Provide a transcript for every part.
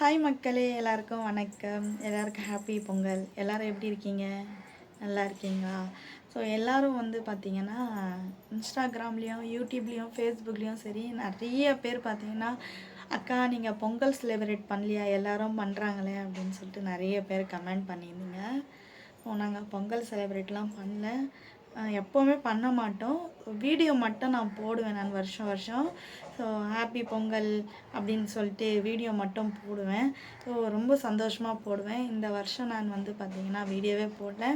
Hi மக்களே. எல்லாருக்கும் வணக்கம். எல்லாருக்கும் ஹாப்பி பொங்கல். எல்லோரும் எப்படி இருக்கீங்க? நல்லா இருக்கீங்களா? ஸோ எல்லோரும் வந்து பார்த்தீங்கன்னா இன்ஸ்டாகிராம்லேயும் யூடியூப்லேயும் ஃபேஸ்புக்லேயும் சரி நிறைய பேர் பார்த்தீங்கன்னா அக்கா நீங்கள் பொங்கல் செலிப்ரேட் பண்ணலையா? எல்லோரும் பண்ணுறாங்களே அப்படின்னு சொல்லிட்டு நிறைய பேர் கமெண்ட் பண்ணியிருந்தீங்க. ஸோ நாங்கள் பொங்கல் செலிப்ரேட்லாம் பண்ணல. எப்போவுமே பண்ண மாட்டோம். வீடியோ மட்டும் நான் போடுவேன் நான் வருஷம் வருஷம். ஸோ ஹாப்பி பொங்கல் அப்படின்னு சொல்லிட்டு வீடியோ மட்டும் போடுவேன். ஸோ ரொம்ப சந்தோஷமாக போடுவேன். இந்த வருஷம் நான் வந்து பார்த்திங்கன்னா வீடியோவே போடல.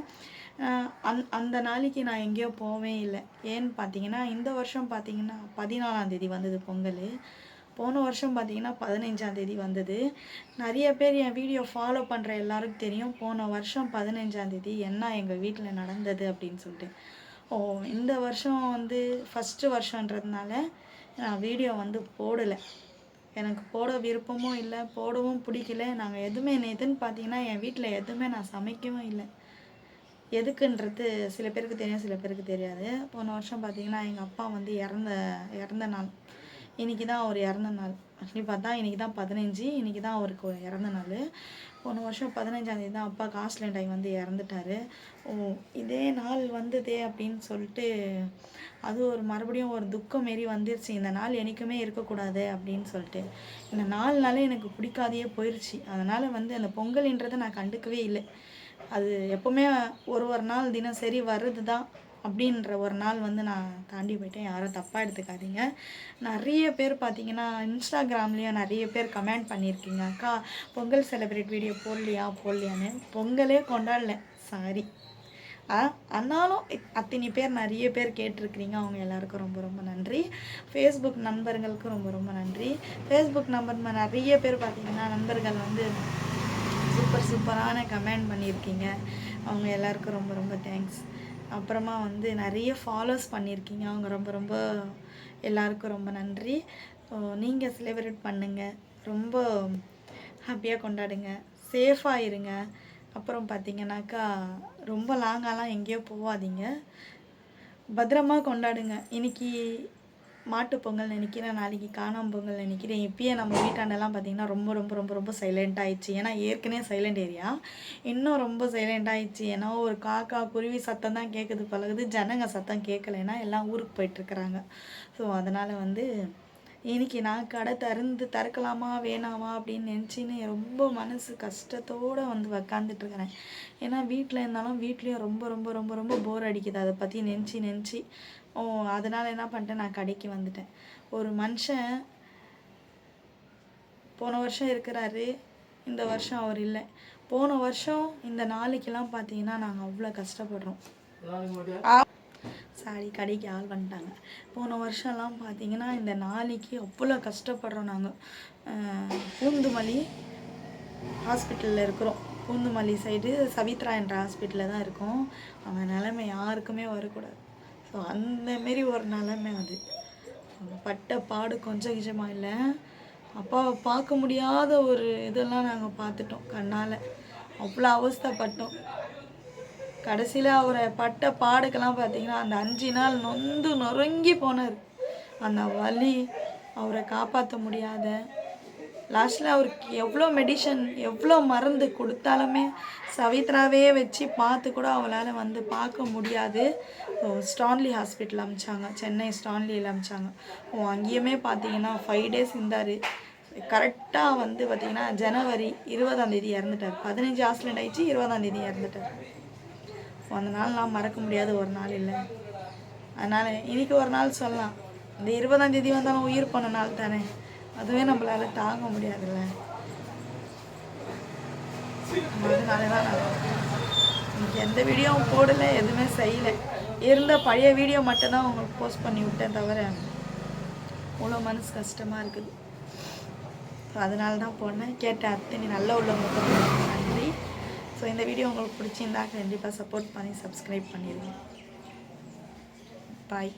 அந் அந்த நாளைக்கு நான் எங்கேயோ போவே இல்லை. ஏன்னு பார்த்தீங்கன்னா இந்த வருஷம் பார்த்தீங்கன்னா பதினாலாம் தேதி வந்தது பொங்கல். போன வருஷம் பார்த்தீங்கன்னா பதினைஞ்சாம் தேதி வந்தது. நிறைய பேர் என் வீடியோ ஃபாலோ பண்ணுற எல்லாருக்கும் தெரியும். போன வருஷம் பதினைஞ்சாம் தேதி என்ன எங்கள் வீட்டில் நடந்தது அப்படின்னு சொல்லிட்டு. ஓ இந்த வருஷம் வந்து ஃபஸ்ட்டு வருஷன்றதுனால நான் வீடியோ வந்து போடலை. எனக்கு போட விருப்பமும் இல்லை போடவும் பிடிக்கல. நாங்கள் எதுவுமே எதுன்னு பார்த்தீங்கன்னா என் வீட்டில் எதுவுமே நான் சமைக்கவும் இல்லை. எதுக்குன்றது சில பேருக்கு தெரியும் சில பேருக்கு தெரியாது. போன வருஷம் பார்த்தீங்கன்னா எங்கள் அப்பா வந்து இறந்த இறந்த நாள். இன்றைக்கி தான் அவர் இறந்த நாள். ஆக்சுவலி பார்த்தா இன்றைக்கி தான் பதினஞ்சு இன்றைக்கி தான் அவருக்கு ஒரு இறந்த நாள். போன வருஷம் பதினஞ்சாந்தேதி தான் அப்பா ஆக்சிடென்ட் ஆகி வந்து இறந்துட்டாரு. ஓ இதே நாள் வந்ததே அப்படின்னு சொல்லிட்டு அது ஒரு மறுபடியும் ஒரு துக்கம் மாரி வந்துருச்சு. இந்த நாள் என்றைக்குமே இருக்கக்கூடாது அப்படின்னு சொல்லிட்டு. இந்த நாள்னாலே எனக்கு பிடிக்காதையே போயிடுச்சு அதனால் வந்து அந்த பொங்கல்ன்றதை நான் கண்டுக்கவே இல்லை. அது எப்போவுமே ஒரு ஒரு நாள் தினசரி வர்றது தான் அப்படின்ற ஒரு நாள் வந்து நான் தாண்டி போயிட்டேன். யாரும் தப்பாக எடுத்துக்காதீங்க. நிறைய பேர் பார்த்தீங்கன்னா இன்ஸ்டாகிராம்லேயும் நிறைய பேர் கமெண்ட் பண்ணியிருக்கீங்க. அக்கா பொங்கல் செலிப்ரேட் வீடியோ போடலையா? போடலையான்னு. பொங்கலே கொண்டாடல. சாரி ஆனாலும் அத்தனை பேர் நிறைய பேர் கேட்டிருக்கிறீங்க. அவங்க எல்லாருக்கும் ரொம்ப ரொம்ப நன்றி. ஃபேஸ்புக் நண்பர்களுக்கும் ரொம்ப ரொம்ப நன்றி. ஃபேஸ்புக் நம்பர் நிறைய பேர் பார்த்தீங்கன்னா நண்பர்கள் வந்து சூப்பர் சூப்பரான கமெண்ட் பண்ணியிருக்கீங்க. அவங்க எல்லாருக்கும் ரொம்ப ரொம்ப தேங்க்ஸ் அப்புறமா வந்து நிறைய ஃபாலோஸ் பண்ணியிருக்கீங்க. அவங்க ரொம்ப ரொம்ப எல்லாருக்கும் ரொம்ப நன்றி. நீங்கள் செலிப்ரேட் பண்ணுங்கள் ரொம்ப ஹாப்பியாக கொண்டாடுங்க. சேஃபாக இருங்க. அப்புறம் பார்த்தீங்கன்னாக்கா ரொம்ப லாங்காலாம் எங்கேயோ போகாதீங்க பத்திரமா கொண்டாடுங்க. இன்னைக்கு மாட்டு பொங்கல் நினைக்கிறேன் நாளைக்கு காணாம பொங்கல் நினைக்கிறேன். இப்பயே நம்ம வீட்டாண்டெல்லாம் பார்த்தீங்கன்னா ரொம்ப ரொம்ப ரொம்ப ரொம்ப சைலண்ட் ஆயிடுச்சு. ஏன்னா ஏற்கனவே சைலண்ட் ஏரியா இன்னும் ரொம்ப சைலண்ட் ஆயிடுச்சு. ஏன்னா ஒரு காக்கா குருவி சத்தம் தான் கேட்குது பழகுது. ஜனங்க சத்தம் கேட்கலைன்னா எல்லாம் ஊருக்கு போயிட்டுருக்குறாங்க ஸோ அதனால் வந்து இன்னைக்கு நான் கடை திறந்து திறக்கலாமா வேணாமா அப்படின்னு நினச்சின்னு ரொம்ப மனசு கஷ்டத்தோடு வந்து உக்காந்துட்ருக்கிறேன் ஏன்னா வீட்டில் இருந்தாலும் வீட்லேயும் ரொம்ப ரொம்ப ரொம்ப ரொம்ப போர் அடிக்குது. அதை பற்றி நினச்சி நினச்சி ஓ அதனால் என்ன பண்ணிட்டேன் நான் கடைக்கு வந்துட்டேன். ஒரு மனுஷன் போன வருஷம் இருக்கிறாரு இந்த வருஷம் அவர் இல்லை. போன வருஷம் இந்த நாளைக்கெல்லாம் பார்த்தீங்கன்னா நாங்கள் அவ்வளோ கஷ்டப்படுறோம். சாரி கடைக்கு ஆள் வந்துட்டாங்க. போன வருஷம்லாம் பார்த்தீங்கன்னா இந்த நாளைக்கு அவ்வளோ கஷ்டப்படுறோம் நாங்கள் பூந்துமல்லி ஹாஸ்பிட்டலில் இருக்கிறோம். பூந்துமல்லி சைடு சவித்ரா என்ற ஹாஸ்பிட்டலில் தான் இருக்கோம். அவன் நிலைமை யாருக்குமே வரக்கூடாது. ஸோ அந்தமாரி ஒரு நிலைமை அது. அவங்க பட்ட பாடு கொஞ்சம் கிஞ்சமாக இல்லை. அப்பாவை பார்க்க முடியாத ஒரு இதெல்லாம் நாங்கள் பார்த்துட்டோம் கண்ணால். அவ்வளோ அவஸ்தைப்பட்டோம். கடைசியில் அவரை பட்ட பாடுக்கெல்லாம் பார்த்தீங்கன்னா அந்த அஞ்சு நாள் நொந்து நொறுங்கி போனார் அந்த வலி அவரை காப்பாற்ற முடியாத. லாஸ்ட்டில் அவருக்கு எவ்வளோ மெடிஷன் எவ்வளோ மருந்து கொடுத்தாலுமே சவித்ராவே வச்சு பார்த்து கூட அவளால் வந்து பார்க்க முடியாது. ஸ்டான்லி ஹாஸ்பிட்டல் அமிச்சாங்க. சென்னை ஸ்டான்லியில் அமிச்சாங்க. ஓ அங்கேயுமே பார்த்தீங்கன்னா ஃபைவ் டேஸ் இருந்தார். கரெக்டாக வந்து பார்த்தீங்கன்னா ஜனவரி இருபதாம் தேதி இறந்துட்டார். பதினஞ்சு ஆக்சிடென்ட் ஆயிடுச்சு இருபதாம் தேதி இறந்துட்டார். அந்த நாள் நான் மறக்க முடியாத ஒரு நாள் இல்லை. அதனால் இன்னைக்கு ஒரு நாள் சொல்லலாம். இந்த இருபதாம் தேதி வந்தாலும் உயிர் போன நாள் தானே. அதுவே நம்மளால தாங்க முடியாதுல்ல. அதனால தான் நான் இன்னைக்கு எந்த வீடியோவும் போடலை எதுவுமே செய்யலை. இருந்த பழைய வீடியோ மட்டும்தான் உங்களுக்கு போஸ்ட் பண்ணி விட்டேன் தவிர அவ்வளோ மனசு கஷ்டமாக இருக்குது. அதனால தான் போனேன். கேட்டேன் அத்தனை நல்ல உள்ள நன்றி இந்த வீடியோ உங்களுக்கு பிடிச்சிருந்தா கண்டிப்பாக சப்போர்ட் பண்ணி சப்ஸ்கிரைப் பண்ணிடுங்க. பாய்